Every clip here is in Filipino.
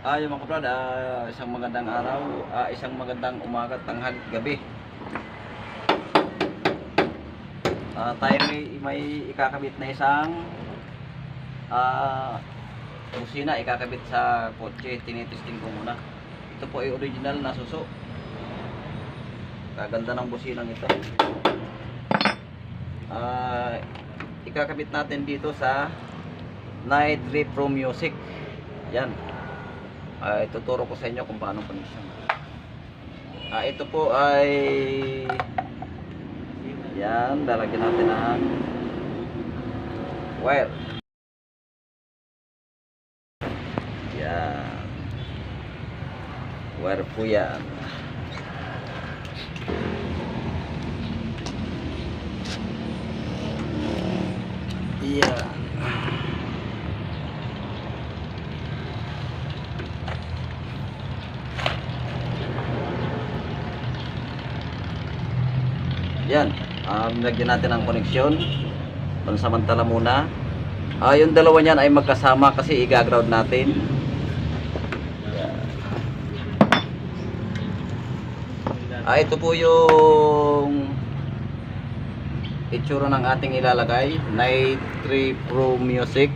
Ah, yung mga kabrad, ah, isang magandang araw, ah, isang magandang umaga, tanghal, gabi. Ah, tayo may, may ikakabit na isang ah, busina, ikakabit sa kotse, tinitesting ko muna. Ito po ay original na suso. Kaganda ng businang ito. Ah, ikakabit natin dito sa Night Pro Music. Yan. Ah, ituturo ko sa inyo kung paano connection. Ah, ito po ay yan, lalagyan natin ng wire. Yan. Wire po yan. Yan. Yan. Um, lagyan natin ang koneksyon. Pansamantala muna. Ah, yung dalawa niyan ay magkasama kasi i-ground natin. Ah, ito po yung itsura ng ating ilalagay. Night 3 Pro Music.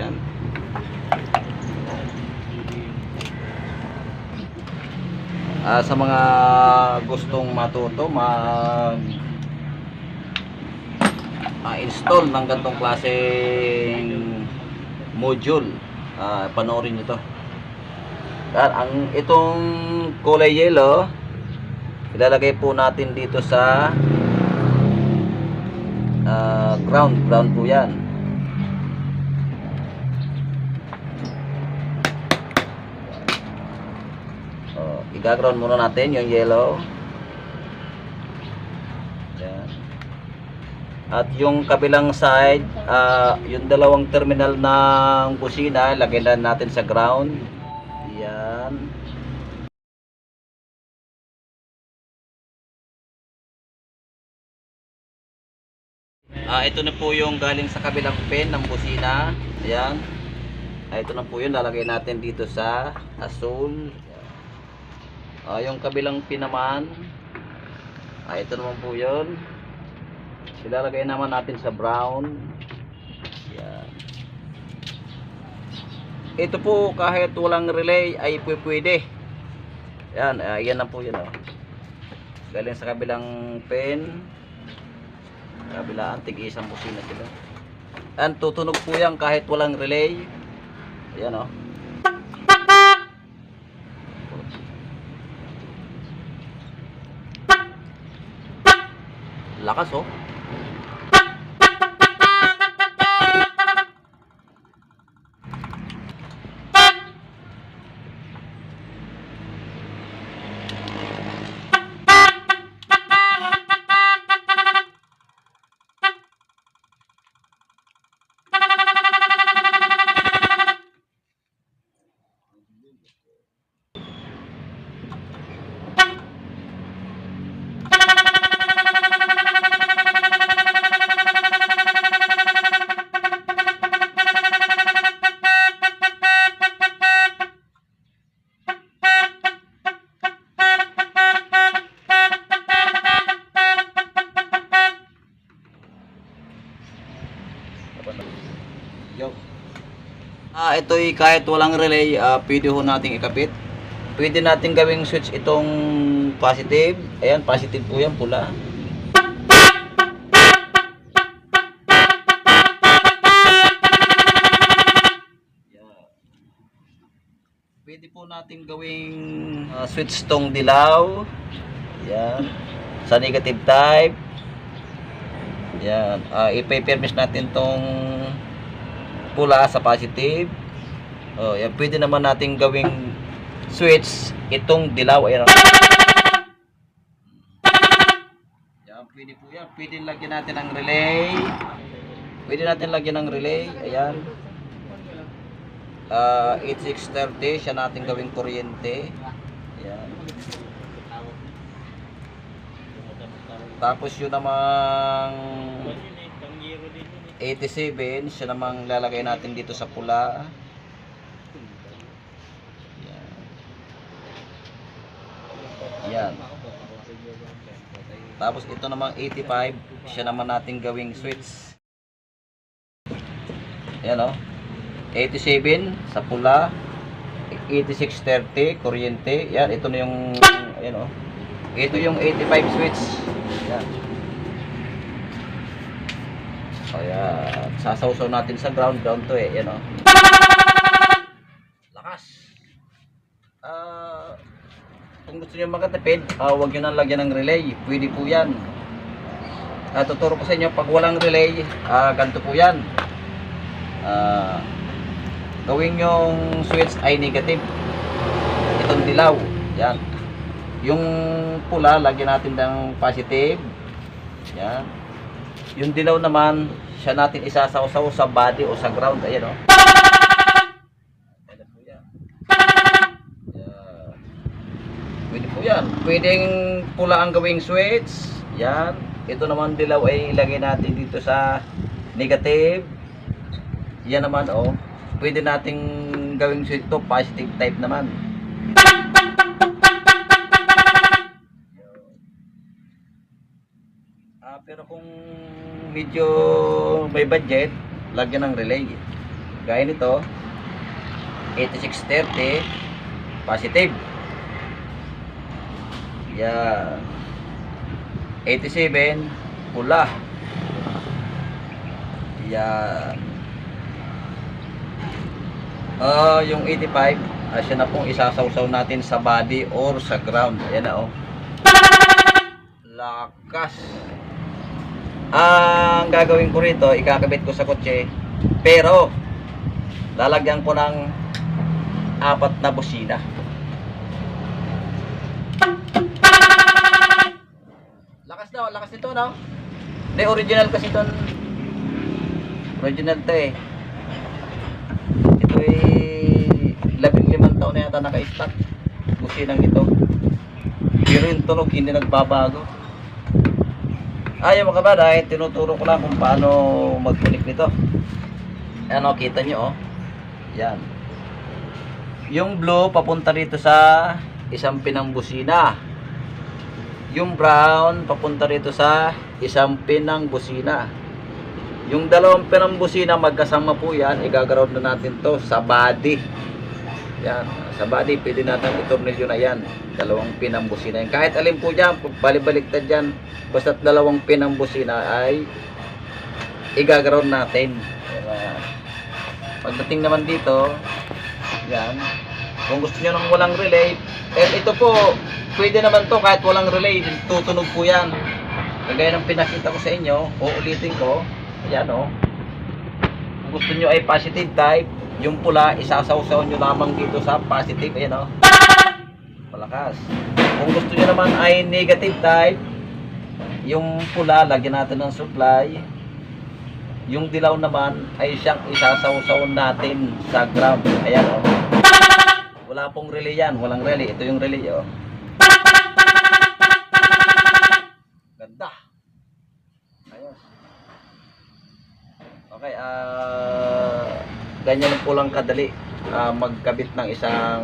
Yan. Ah, sa mga gustong matuto, mag install ng ganitong klaseng module, ah, panoorin nyo to. At ang itong kulay yellow, ilalagay po natin dito sa ah, ground, ground po yan. Oh, i-ground muna natin yung yellow. Yan. At yung kabilang side, ah, yung dalawang terminal ng busina, lagay lang natin sa ground. Yan. Ah, ito na po yung galing sa kabilang pin ng busina. Ayan. Ah, ito na po yun. Lalagay natin dito sa asul. Ah, yung kabilang pin naman. Ah, ito naman po yun. Ilalagay naman natin sa brown. Yan. Ito po kahit walang relay ay pwede. Yan, ah, yan na po yun. Oh. Galing sa kabilang pin. Kabilaan, tig isang busina sila. Yan, tutunog po yan kahit walang relay. Ayan oh. Lakas oh. Ah, ito'y kahit walang relay, ah, pwede ho nating ikapit. Pwede nating gawing switch itong positive. Ayan, positive po yan, pula. Pwede po nating gawing ah, switch tong dilaw. Yan. Sa negative type. Yan. Uh, ipe-permis natin tong pula sa positive. Oh, yan. Pwede naman natin gawing switch itong dilaw. Ayan. Yan. Pwede po yan. Pwede lagyan natin ng relay. Pwede natin lagyan ng relay. Ayan. Uh, 8630. Siya natin gawing kuryente. Ayan. Tapos yun namang 87, siya namang lalagay natin dito sa pula. Ayan. Tapos ito namang 85, siya naman natin gawing switch. Ayan o. 87 sa pula. 8630 kuryente. Yan, ito na yung ayan o. Ito yung 85 switch. Yan. Ayan. Sasawsaw natin sa ground ground to eh. Yan o. Lakas. Ah, kung gusto niyo makatipid, ah, huwag niyo nang lagyan ng relay. Pwede po yan. Ah, tuturo ko sa inyo, pag walang relay, ah, ganito po yan. Ah, gawin yung switch ay negative. Itong dilaw. Yan. Yung pula, lagyan natin ng positive. Yan. Yung dilaw naman, siya natin isasawsaw sa body o sa ground. Ayan o. Ayan po yan. Yan. Pwede po yan. Pwedeng pula ang gawing switch. Yan. Ito naman dilaw ay ilagay natin dito sa negative. Yan naman oh. Pwede nating gawing switch to positive type naman. Ah, pero kung medyo may budget, lagyan ng relay. Gaya nito, 8630 positive. Yan. 87 pula. Yan. Ah, yung 85, ah, siya na pong isasawsaw natin sa body or sa ground. Ayan na oh. Lakas. Ang gagawin ko rito, ikakabit ko sa kotse. Pero lalagyan ko ng apat na busina. Lakas daw, lakas nito, no? Hindi, original kasi ito. Original to eh. Ito eh, labing limang taon na yata naka-stock. Businang ito. Pero yung tunog hindi nagbabago. Ayaw mga kabada, eh, tinuturo ko lang kung paano mag-connect nito. Ano, kita nyo oh. Yan. Yung blue papunta rito sa isang pinang busina. Yung brown papunta rito sa isang pinang busina. Yung dalawang pinang busina magkasama po yan, igagaroon na natin to sa body. Yan, sa body pwede natin itornilyo na yan. Dalawang pinang busina yan. Kahit alin po dyan, balibaliktad dyan, basta't dalawang pinang busina ay igagaroon natin. Yan. Pagdating naman dito, yan, kung gusto nyo ng walang relay, eh ito po, pwede naman to kahit walang relay, tutunog po yan. Kagaya ng pinakita ko sa inyo, uulitin ko, ayan o. Kung gusto nyo ay positive type, yung pula, isasawsaw nyo lamang dito sa positive, ayan o. Malakas. Kung gusto nyo naman ay negative type, yung pula, lagyan natin ng supply, yung dilaw naman ay siyang isasawsaw natin sa ground. Ayan oh. Wala pong relay yan, walang relay. Ito yung relay oh. Ganda. Ayos. Okay, ah ganyan po lang kadali ah, magkabit ng isang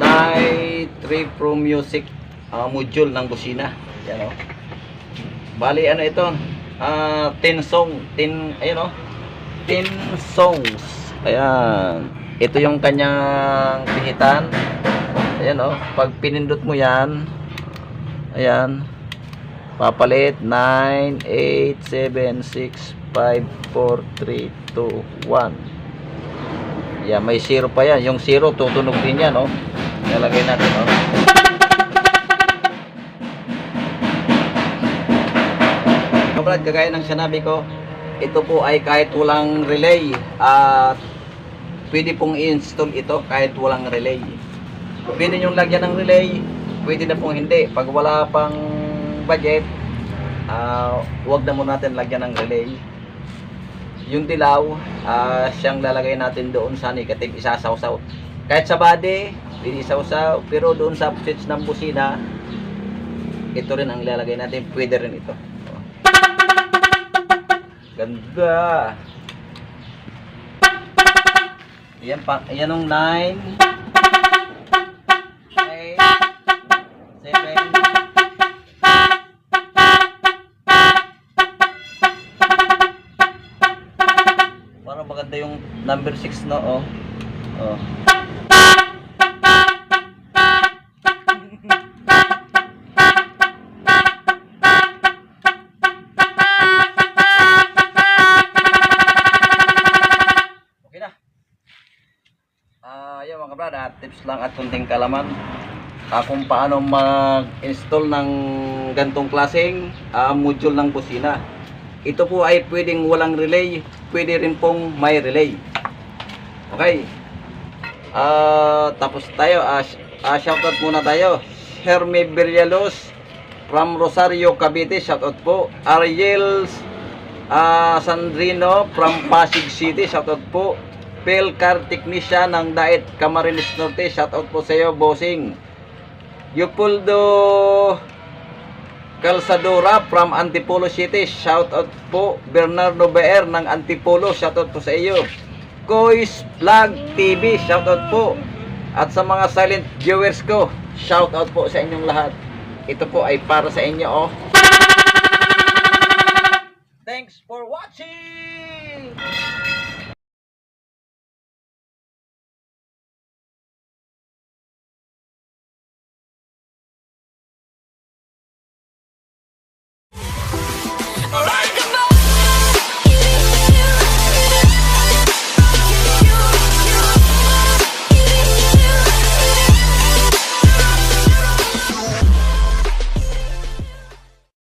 Night 3 Pro Music ah, module ng busina. Yan oh. Bali ano ito? Ah, 10 song, 10 ayun oh. 10 songs. Ayan. Ito yung kanyang pihitan. Ayan oh, pag pinindot mo 'yan, ayan. Papalit 9 8 7 6 5 4 3 2 1. Yan, may zero pa yan. Yung zero, tutunog din yan, oh. Nalagay natin, oh. Brad, kagaya ng sinabi ko, ito po ay kahit walang relay at pwede pong i-install ito kahit walang relay. Pwede nyo lagyan ng relay, pwede na pong hindi. Pag wala pang budget, ah wag na muna natin lagyan ng relay. Yung dilaw, ah, siyang lalagay natin doon sa negative, isasawsaw. Kahit sa body, pwede isawsaw, pero doon sa switch ng busina, ito rin ang lalagay natin, pwede rin ito. Ganda. Ayan, pa, ayan yung 9. 8. 7. Parang maganda yung number 6 no, oh. Oh. Tips lang at kunting kalaman ah, kung paano mag-install ng gantong klaseng ah, module ng busina. Ito po ay pwedeng walang relay, pwede rin pong may relay. Okay. Ah, tapos tayo, ah, shoutout muna tayo. Herme Berrialos from Rosario, Cavite, shoutout po. Ariel ah, Sandrino from Pasig City, shoutout po. Phil Car Technician ng Daet Camarines Norte, shoutout po sa iyo, bossing. Yupuldo Calzadora from Antipolo City, shoutout po. Bernardo Beer ng Antipolo, shoutout po sa iyo. Kois Vlog TV, shoutout po. At sa mga silent viewers ko, shoutout po sa inyong lahat. Ito po ay para sa inyo, oh. Thanks for watching!